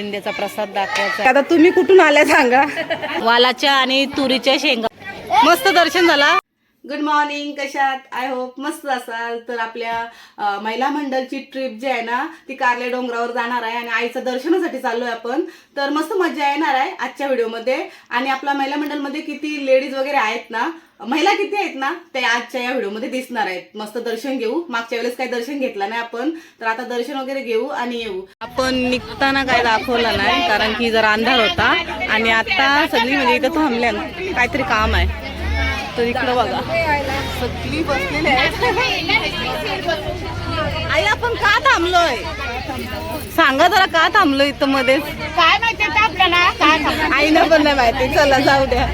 कालिंद्याचा प्रसाद दाखवायचा आता तुम्ही कुठून आल्या सांगा. वालाच्या आणि तुरीच्या शेंगा. मस्त दर्शन झाला गुड मॉर्निंग कशात? आय होप मस्त असाल. तर आपल्या महिला मंडळची ट्रिप जी आहे ना ती कारले डोंगरावर जाणार आहे आणि आईचं दर्शनासाठी चाललोय आपण. तर मस्त मजा येणार आहे आजच्या व्हिडिओमध्ये. आणि आपल्या महिला मंडळमध्ये किती लेडीज वगैरे आहेत ना महिला किती आहेत ना ते आजच्या या व्हिडिओमध्ये दिसणार आहेत. मस्त दर्शन घेऊ. मागच्या वेळेस काही दर्शन घेतलं नाही आपण. तर आता दर्शन वगैरे घेऊ आणि येऊ. आपण निघताना काय दाखवलं नाही कारण की जरा अंधार होता. आणि आता सगळी म्हणजे इथं थांबल्या काहीतरी काम आहे. तर इकडं बघा. सगळी बसलेली आहेत. आई आपण का थांबलोय? सांगा जरा का थांबलो इथं मध्येच काय माहिती का आपल्याला? काय आईनं पण नाही माहिती. चला जाऊ द्या.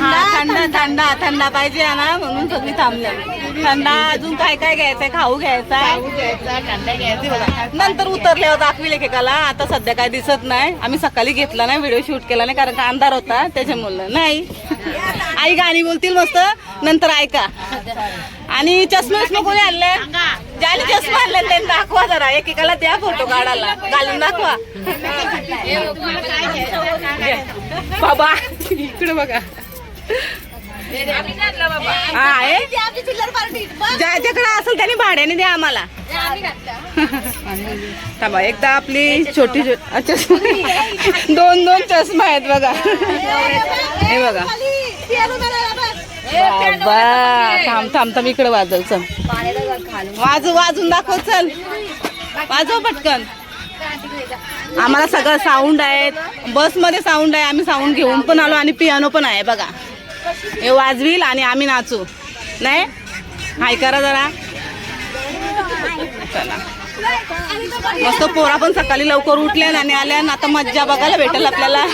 हा थंडा थंडा थंडा पाहिजे ना म्हणून सगळी थांबल्या. थंडा अजून काय काय घ्यायचंय? खाऊ घ्यायचा नंतर उतरल्यावर दाखविले एकेकाला आता सध्या काय दिसत नाही. आम्ही सकाळी घेतला नाही व्हिडिओ शूट केला नाही कारण का अंधार होता. त्याच्यामुळं नाही. आई गाणी बोलतील मस्त. नंतर ऐका. आणि चष्मे विष्मे कोणी आणले? ज्याने चष्मा आणले त्यांनी दाखवा जरा. एकेकाला द्या फोटो काढायला. घालून दाखवा. बाबा इकडे बघा. आहे? ज्याच्याकडे असेल त्याने भाड्याने द्या आम्हाला. थांबा एकदा आपली छोटी छोटी चष्मा दोन दोन चष्मा आहेत बघा. हे बघा. बाबा थांब थांब थांब इकडे वाजव चल. वाजू वाजून दाखव चल. वाजव पटकन. आम्हाला सगळं साऊंड आहेत. बसमध्ये साऊंड आहे आम्ही साऊंड घेऊन पण आलो आणि पियानो पण आहे बघा. हे वाजवील आणि आम्ही नाचू. नाही? हाय करा जरा. चला मस्त पोरा पण सकाळी लवकर उठल्या आणि आल्या ना आता मज्जा बघायला भेटेल आपल्याला.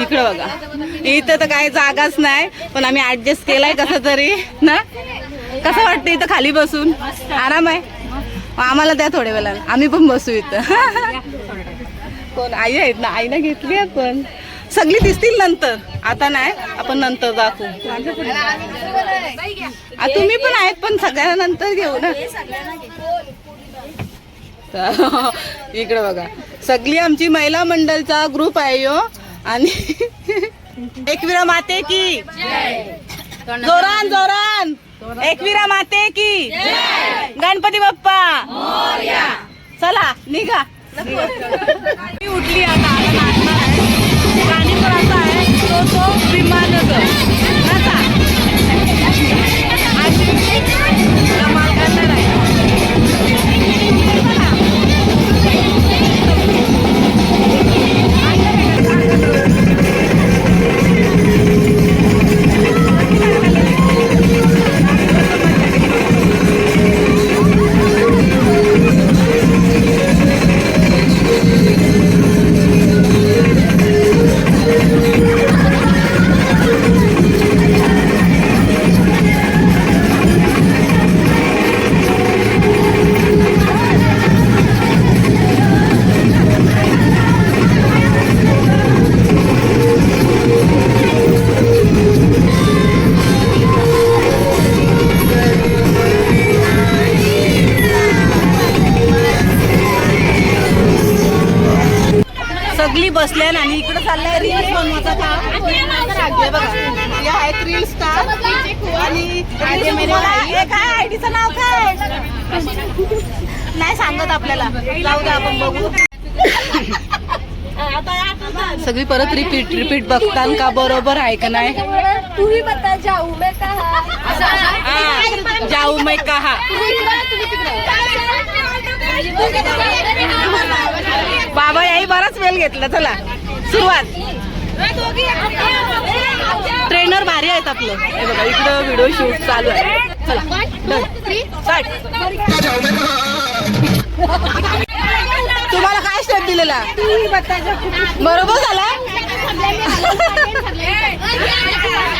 इकडं बघा. इथं तर काही जागाच नाही पण आम्ही ऍडजस्ट केलाय कसं तरी ना? कसं वाटतं इथं खाली बसून? आराम आहे? आम्हाला द्या थोड्या वेळा आम्ही पण बसू इथं. कोण आई आहेत ना आईला घेतली आपण सगळी दिसतील नंतर. आता नाही आपण नंतर दाखवू. तुम्ही पण आहेत पण सगळ्यांना नंतर घेऊ ना. इकडे बघा. सगळी आमची महिला मंडळचा ग्रुप आहे यो. आणि एकविरा माते की. जोरान जोरान. एकविरा माते की. गणपती बाप्पा. चला निघा. मी उठली आता आता नाचणार आहे. गाणी पण असं आहे तो तो विमानगर नाही सांगत आपल्याला. जाऊ द्या आपण बघू. सगळी परत रिपीट रिपीट बघतान का बरोबर आहे का नाही? तू ही बता जाऊ मैं कहा हा, जाऊ मै कहा बाबा याही बराच वेळ घेतला. चला सुरुवात. ट्रेनर भारी आहेत आपलं. हे बघा इकडं व्हिडिओ शूट चालू आहे. तुम्हाला काय स्टेप दिलेला? बरोबर झाला?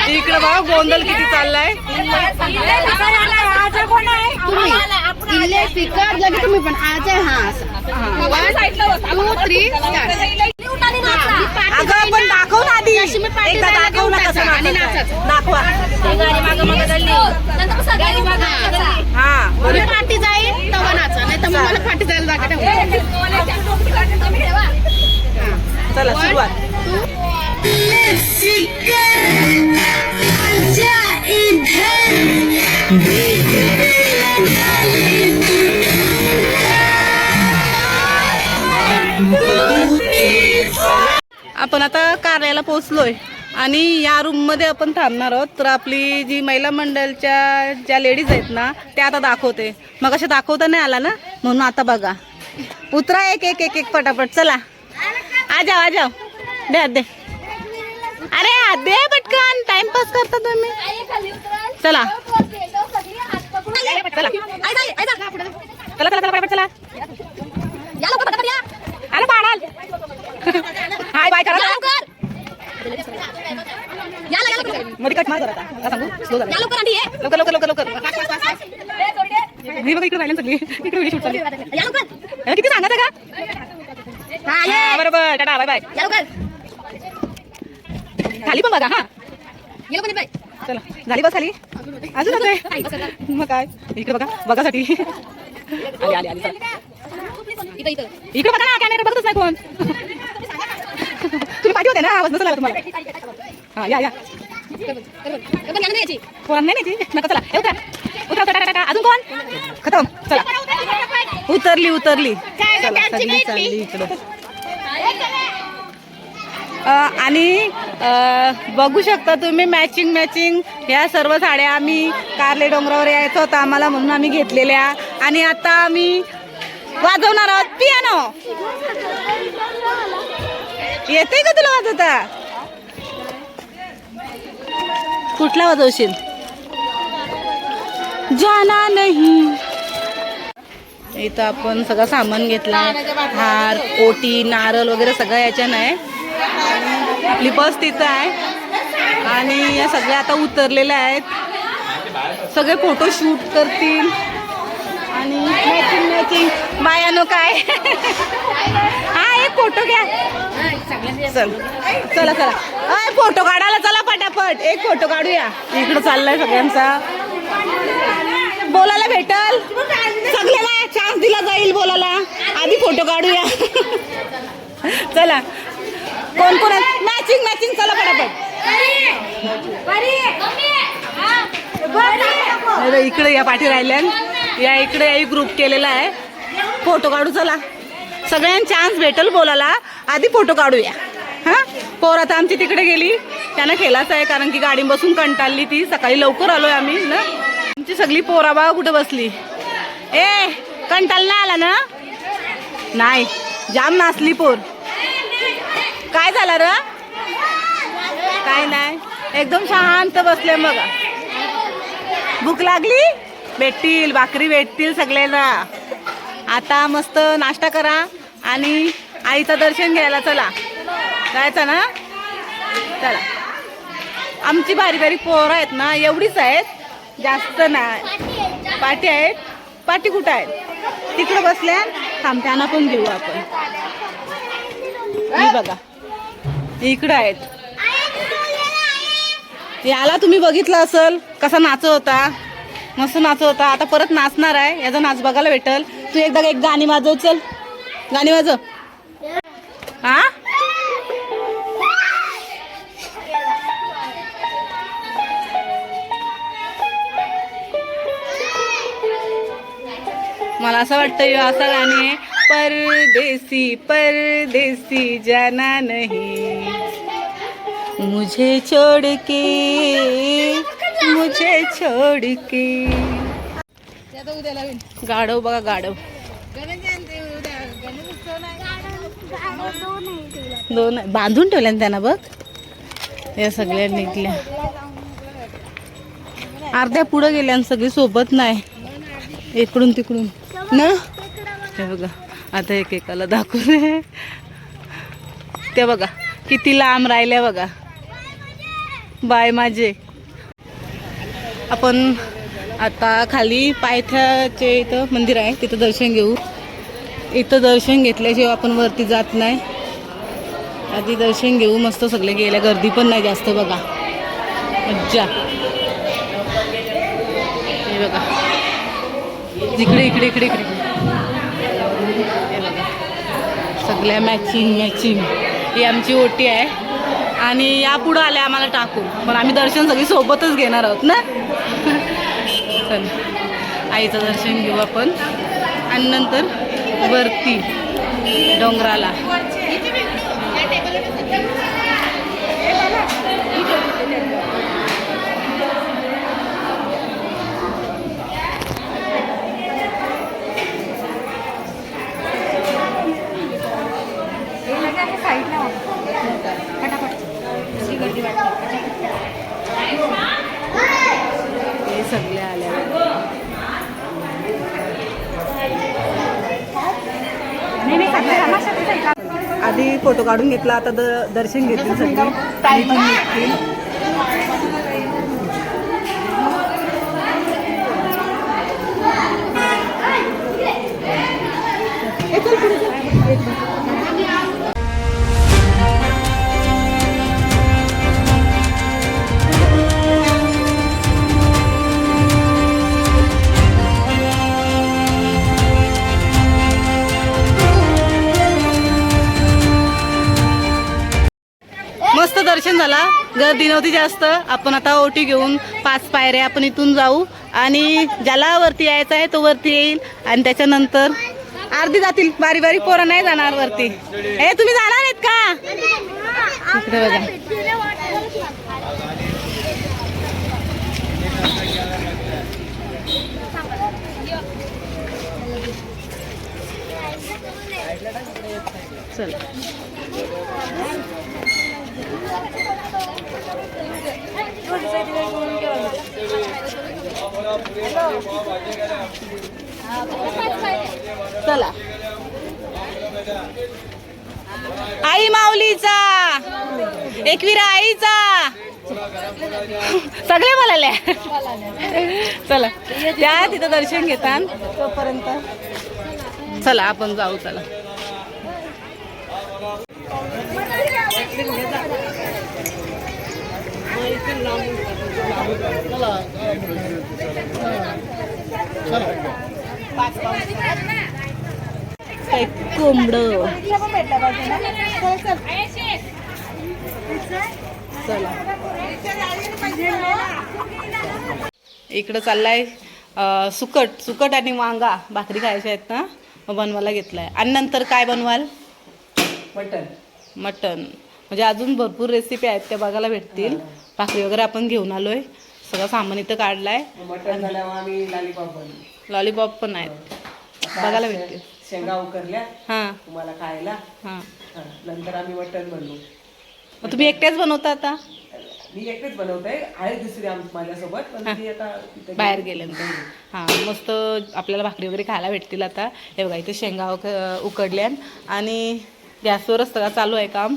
इकडं बघा गोंधळ किती चाललाय. इल्ले स्पीकर लगे तुम्ही पण आज आहे हा टू थ्री अगं पण दाखव ना आधी अशी मी पाठी एकदा जायला दाखव ना घेऊन कसं टाका आणि नाचायचं. दाखवा. हा. हा मी पाठी जाईल तेव्हा नाचा नाही तर मग मला पाठी जायला जागा ठेवा चला सुरुवात. आपण आता कार्याला पोहोचलोय आणि या रूममध्ये आपण थांबणार आहोत. तर आपली जी महिला मंडळच्या ज्या लेडीज आहेत ना त्या आता दाखवते. मग अशा दाखवता नाही आला ना? म्हणून आता बघा. उतरा एक एक एक एक पटापट. चला. आ जाओ आ जाओ. दे हात दे. अरे हात दे पटकन. टाइमपास करता तुम्ही. चला. चला चला चला चला. अरे पाडाल हाय बाय करा मध्ये कट मार जरा आता. आता सांगू? स्लो झालं. लवकर लवकर लवकर लवकर मी बघ इकडे राहिले सगळी. इकडे व्हिडिओ शूट चालू. आहे. अरे, किती सांगायचं का? हा, बरोबर. टाटा बाय बाय खाली पण बघा हा. चला. झाली बस खाली? अजून होते मग काय? इकडे बघा. बघासाठी. आली आली आली. चल. इकडे बघा ना कॅमेरा बघतच नाही कोण. तुम्ही पाठी होते ना आवाज नसला तुम्हाला. हा या या. कोण नाही न्यायची नका चला. उतरा. उतरा उतरा, टाटा, अजून कोण? खतम. चला. उतरली उतरली. चला सगळी चालली इकडे. आणि बघू शकता तुम्ही मॅचिंग मॅचिंग ह्या सर्व साड्या आम्ही कारले डोंगरावर यायचं होतं आम्हाला म्हणून आम्ही घेतलेल्या. आणि आता आम्ही वाजवणार आहोत पियानो. येते का तुला वाजवता कुठला वाजवशील? जाना नाही. इथं आपण सगळं सामान घेतलं हार ओटी नारळ वगैरे सगळं याच्यानं आहे. आपली बस तिथं आहे. आणि या सगळ्या आता उतरलेल्या आहेत. सगळे फोटो शूट करतील. मॅचिंग मॅचिंग बायानो काय? हा एक फोटो घ्या. चल. चला चला. अय फोटो काढायला चला पटापट. एक फोटो काढूया. इकडं चाललाय सगळ्यांचा. बोलायला भेटल? सगळ्याला चान्स दिला जाईल बोलायला. आधी फोटो काढूया. चला. कोण कोण मॅचिंग मॅचिंग चला पटापट. अरे इकडे या पाठी राहिल्या या इकडे याही ग्रुप केलेला आहे. फोटो काढू चला. सगळ्यांना चान्स भेटल बोलायला. आधी फोटो काढूया. हा? पोर आता आमची तिकडे गेली. त्यांना केलाच आहे कारण की गाडी बसून कंटाळली ती. सकाळी लवकर आलोय आम्ही ना? आमची सगळी पोरा बा कुठे बसली? ए कंटाळ नाही आला ना? नाही. जाम नाचली पोर. काय झालं र? काय नाही. एकदम शांत बसले मग. भूक लागली? भेटतील भाकरी भेटतील सगळ्यांना. आता मस्त नाश्ता करा आणि आईचं दर्शन घ्यायला चला. जायचं ना? चला. आमची भारी भारी पोरं आहेत ना एवढीच आहेत. जास्त नाही. पाठी आहेत. पाठी कुठं आहेत? तिकडं बसल्या. थांबत्याना पण घेऊ आपण. मी बघा. इकडं आहेत. याला तुम्ही बघितलं असल कसा नाच होता. मस्त नाचवता होता. आता परत नाचणार आहे. याचा नाच बघायला भेटल. तू एकदा एक गाणी वाजव चल. गाणी वाजव. हा? मला असं वाटतं ह्यो असं गाणे आहे, परदेसी परदेसी जाना नहीं. मुझे छोड़ के मुझे छोड़ के। गाढव बघा गाढव. दोन बांधून ठेवल्या त्यांना बघ. या सगळ्या निघल्या. अर्ध्या पुढं गेल्या आणि सगळी सोबत नाही. इकडून तिकडून. ना? हे बघा आता एकेकाला दाखवू दे. ते बघा किती लांब राहिल्या बघा. बाय माझे. आपण आता खाली पायथ्याचे इथं मंदिर आहे तिथं दर्शन घेऊ. इथं दर्शन घेतल्याशिवाय आपण वरती जात नाही. आधी दर्शन घेऊ मस्त सगळे गेल्या. गर्दी पण नाही जास्त बघा. मज्जा. हे बघा. इकडे इकडे इकडे इकडे. हे बघा. सगळ्या मॅचिंग मॅचिंग ही आमची ओटी आहे. आणि या पुढं आम्हाला टाकून. पण आम्ही दर्शन सगळी सोबतच घेणार आहोत ना? चल. आईचं दर्शन घेऊ आपण. आणि नंतर वरती डोंगराला. आधी फोटो काढून घेतला आता द- दर्शन घेतील सगळी. दर्शन झाला. गर्दी नव्हती जास्त. आपण आता ओटी घेऊन पाच पायऱ्या आपण इथून जाऊ. आणि ज्याला वरती यायचं आहे तो वरती येईल. आणि त्याच्यानंतर अर्धी जातील. बारी बारी पोरं नाही जाणार वरती. ए तुम्ही जाणार आहेत का? इकडे बघा. चल. चला. आई माऊलीचा. एकविरा आईचा. सगळे बोलाले चला. त्या तिथं दर्शन घेतात तोपर्यंत चला आपण जाऊ चला. कोंबड. चला. इकडं चाललाय सुकट. सुकट आणि वांगा भाकरी खायच्या आहेत ना? मग बनवायला घेतलाय. आणि नंतर काय बनवाल? मटन मटन म्हणजे अजून भरपूर रेसिपी आहेत त्या बघायला भेटतील. भाकरी वगैरे आपण घेऊन आलोय. सगळं सामान इथं झाल्यावर आम्ही लॉलीपॉप पण आहेत. बघायला भेटतील. शेंगा उकरल्या हां. तुम्हाला खायला. हां. नंतर आम्ही मटन बनवू. मग तुम्ही एकट्याच बनवता आता? मी एकटेच बनवते. आहे दुसरी माझ्यासोबत पण ती आता बाहेर गेल्यानंतर हां मस्त आपल्याला भाकरी वगैरे खायला भेटतील आता. हे बघा इथे शेंगा उक उकडल्यान आणि गॅसवरच सगळं चालू आहे काम.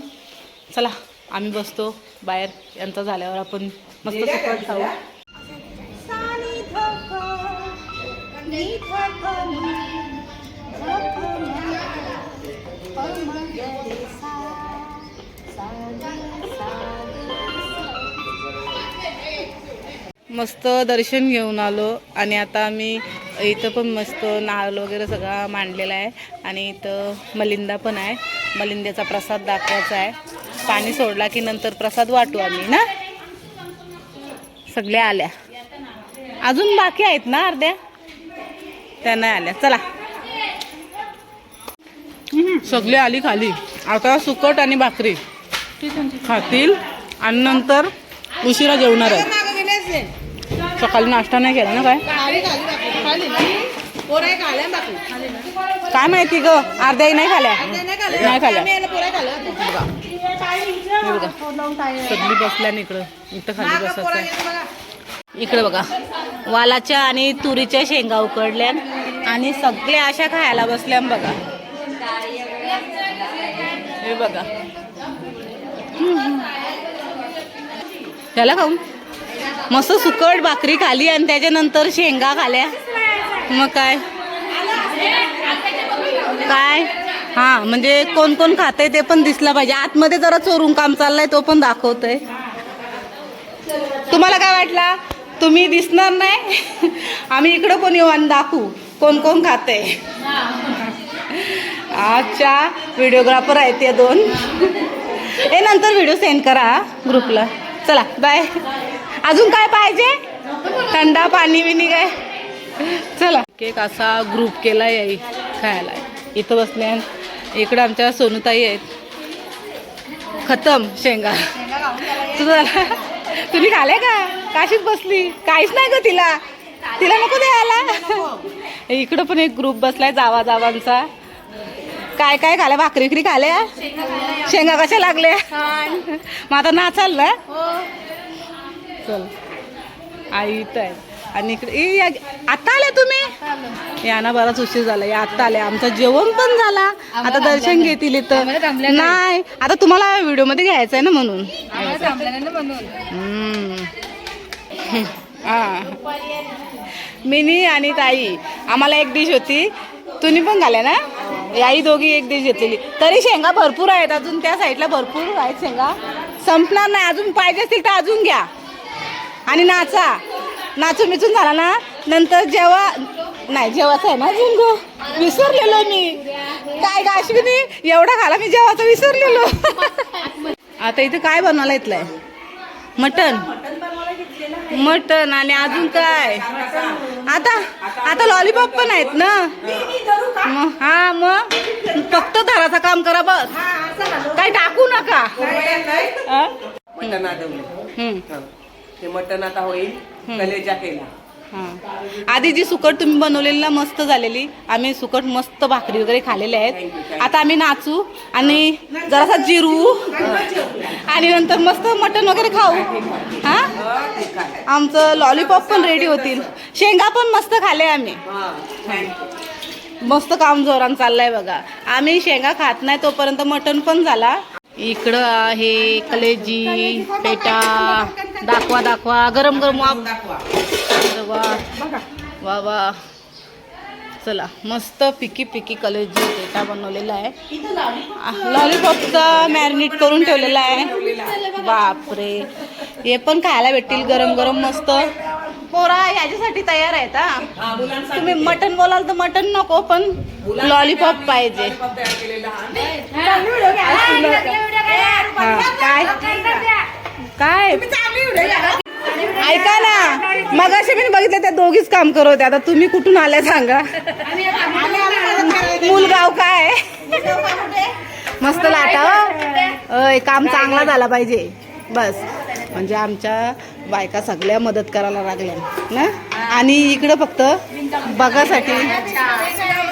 चला आम्ही बसतो. बाहेर यांचं झाल्यावर आपण मस्त सुकट खाऊ? मस्त दर्शन घेऊन आलो आणि आता आम्ही इथं पण मस्त नारळ वगैरे सगळा मांडलेला आहे आणि इथं मलिंदा पण आहे. मलिंद्याचा प्रसाद दाखवायचा आहे. पाणी सोडला की नंतर प्रसाद वाटू आम्ही ना? सगळ्या आल्या. अजून बाकी आहेत ना अर्ध्या? त्या नाही आल्या. चला. सगळी आली खाली. आता सुकट आणि भाकरी. खातील. आणि नंतर उशिरा जेवणार आहे सकाळी नाश्ता नाही केला ना काय? काय माहिती ग? अर्ध्याही नाही खाल्या. नाही खाल्या. सगळी बसल्या ना इकडं. इथं खाली बसायचं इकडे बघा. वालाच्या आणि तुरीच्या शेंगा उकडल्या आणि सगळ्या अशा खायला बसल्या बघा. हे बघा. त्याला खाऊन. मस्त सुकट भाकरी खाली आणि त्याच्यानंतर शेंगा खाल्या. मग काय? काय? हा म्हणजे कोण कोण खातंय ते पण दिसलं पाहिजे. आतमध्ये जरा चोरून काम चाललंय तो पण दाखवतोय. तुम्हाला काय वाटला? तुम्ही दिसणार नाही. आम्ही इकडं पण येऊ आणि दाखवू कोण कोण खाते अच्छा व्हिडिओग्राफर आहेत ते दोन. ए नंतर व्हिडिओ सेंड करा ग्रुपला. चला बाय. अजून काय पाहिजे? थंडा पाणी बिनी काय? चला. केक असा ग्रुप केला आहे खायला इथं बसल्या इकडं आमच्या सोनूताई आहेत. खतम शेंगा. तुझं झालं? तुम्ही खाले का? काशीच बसली. काहीच नाही ग तिला. तिला नको द्यायला. इकडं पण एक ग्रुप बसलाय जावा जावांचा. काय काय खाल्या भाकरी विकरी खाल्या शेंगा कशा लागल्या? मग आता नाचाल ना चल. आई आहे. आणि इकडे आता आले तुम्ही? या ना बराच उशीर झाला. या आता आले आमचं जेवण पण झाला. आता दर्शन घेतील इथं. नाही. आता तुम्हाला व्हिडिओमध्ये घ्यायचं आहे ना म्हणून. हा. मिनी आणि ताई आम्हाला एक डिश होती. तुम्ही पण घाल्या ना. याही दोघी एक डिश घेतलेली. तरी शेंगा भरपूर आहेत. अजून त्या साईडला भरपूर आहेत शेंगा. संपणार नाही. अजून पाहिजे असतील तर अजून घ्या. आणि नाचा. नाचून मिचून झाला ना नंतर जेव्हा नाही जेव्हाच आहे ना अजून गो विसरलेलो मी. काय ग अश्विनी? एवढा खाला मी जेव्हाच विसरलेलो. आता इथे काय बनवायला इथलंय मटन मटन आणि अजून काय? आता आता लॉलीपॉप पण आहेत ना. हा मग फक्त धराचं काम करा बस. काय टाकू नका. मटण आता होईल. कलेजा केला. हा. आधी जी सुकट तुम्ही बनवलेली ना मस्त झालेली. आम्ही सुकट मस्त भाकरी वगैरे खाल्लेले आहेत. आता आम्ही नाचू आणि जरासा जिरू आणि नंतर मस्त मटण वगैरे खाऊ. हा? आमचं लॉलीपॉप पण रेडी होतील. शेंगा पण मस्त खाल्ले आम्ही. मस्त काम जोरान चाललंय बघा. आम्ही शेंगा खात नाही तोपर्यंत मटण पण झाला. इकडं आहे कलेजी पेटा. दाखवा दाखवा. गरम गरम वा. वा वा. चला मस्त पिकी पिकी कलेजी पेटा बनवलेला आहे लॉलीपॉपचा मॅरिनेट करून ठेवलेला आहे बापरे हे पण खायला भेटतील गरम गरम मस्त पोरा याच्यासाठी तयार आहेत हा तुम्ही मटन बोलाल तर मटन नको पण लॉलीपॉप पाहिजे तयार केलेला हा हा, काय काय ऐका ना. मग असे मी बघितलं त्या दोघीच काम करत आता तुम्ही कुठून आल्या सांगा. मुलगाव काय? मस्त लाटा हो. काम चांगला झाला पाहिजे. बस. म्हणजे आमच्या बायका सगळ्या मदत करायला लागल्या. ना? आणि इकडं फक्त बघासाठी.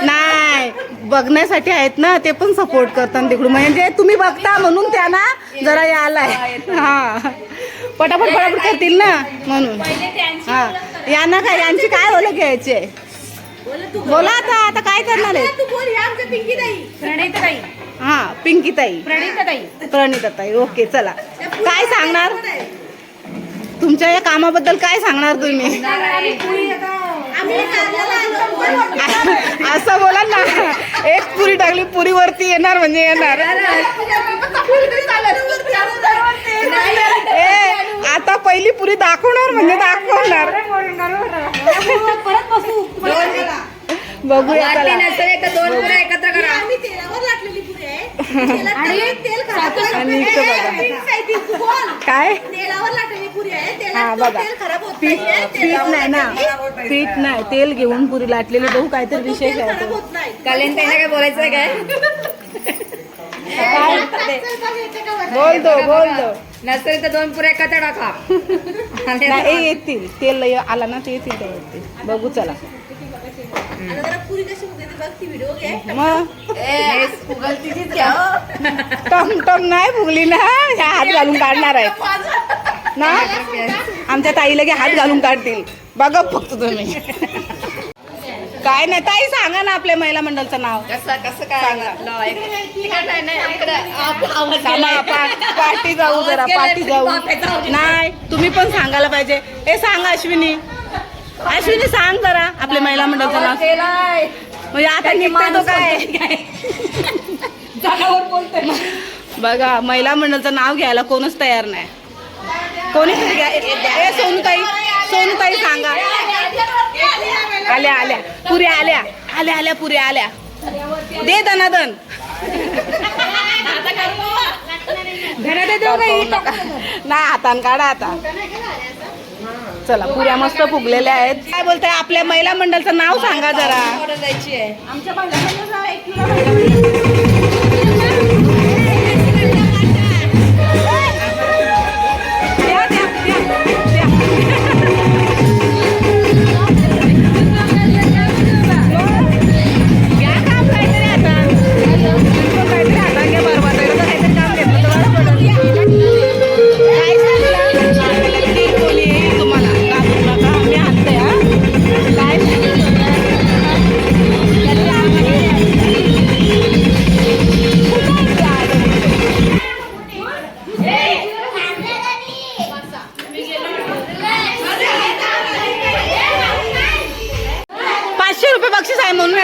नाही बघण्यासाठी आहेत ना ते पण सपोर्ट करतात तिकडून. म्हणजे तुम्ही बघता म्हणून त्यांना जरा यालाय हा. पटापट पटापट करतील ना. म्हणून हा. यांना काय यांची काय ओळख घ्यायची? बोला आता आता काय करणार आहे हा पिंकी ताई प्रणिता ताई ओके चला. काय सांगणार? तुमच्या या कामाबद्दल काय सांगणार तुम्ही? असं बोला ना. एक पुरी टाकली पुरी वरती येणार म्हणजे येणार. ए आता पहिली पुरी दाखवणार म्हणजे दाखवणार. बघूया चला. दोन पुऱ्या एकत्र करा. आणि इथं बघा. काय? हा बघा. पीठ पीठ नाही ना. पीठ नाही. तेल घेऊन पुरी लाटलेली. बघू काहीतरी विशेष आहे तो. ताईला काय बोलायचं काय? बोल दो बोल दो नसेल तर दोन पुऱ्या एकत्र टाका. नाही येतील. तेल आला ना ते येतील ते येतील. बघू चला. मग? टम टम नाही फुगली ना? ह्या हात घालून काढणार आहेत. ना? आमच्या ताईला की हात घालून काढतील. बघा फक्त तुम्ही. काय नाही ताई सांगा ना आपल्या महिला मंडळचं नाव कसं कसं काय सांगा. तिखट आहे ना इकडे आप- आवाज सांगा, गेलाय. पा- पाठी जाऊ जरा गेलाय, जाऊ. नाही तुम्ही पण सांगायला पाहिजे ए सांगा अश्विनी अश्विनी सांग जरा आपल्या महिला मंडळचं नाव. म्हणजे आता निघते तो काय बघा महिला मंडळचं नाव घ्यायला कोणच तयार नाही कोणी तरी घ्या सोनूताई सोनूताई सांगा आल्या आल्या. पुऱ्या आल्या. आल्या आल्या पुऱ्या आल्या. दे दनादन नाही हातान काढा आता. चला पुऱ्या मस्त फुगलेल्या आहेत. काय बोलताय? आपल्या महिला मंडळचं नाव सांगा जरा. द्या,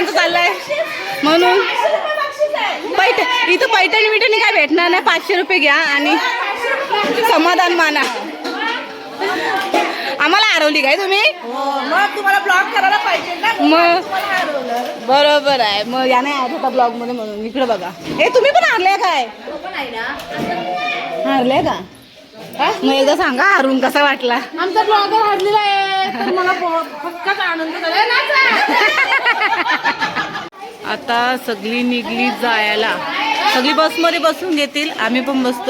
बक्षीस आहे म्हणून यांचं चाललंय. म्हणून. पैठ इथं पैठणी बिठणी काय भेटणार नाही. पाचशे रुपये घ्या आणि समाधान माना. आम्हाला हरवली काय तुम्ही? मग तुम्हाला ब्लॉक करायला पाहिजे ना. मग. बरोबर आहे. मग याने ऍड होता ब्लॉगमध्ये म्हणून. इकडे बघा. ए तुम्ही पण हारले काय? हारले का? मग एकदा सांगा हारून कसा वाटला? आमचा ब्लॉगर हरलेला आहे तर मला फक्कच आनंद झाला. आता सगळी निघली जायला. सगळी बसमध्ये बसून घेतील आम्ही पण बसतो.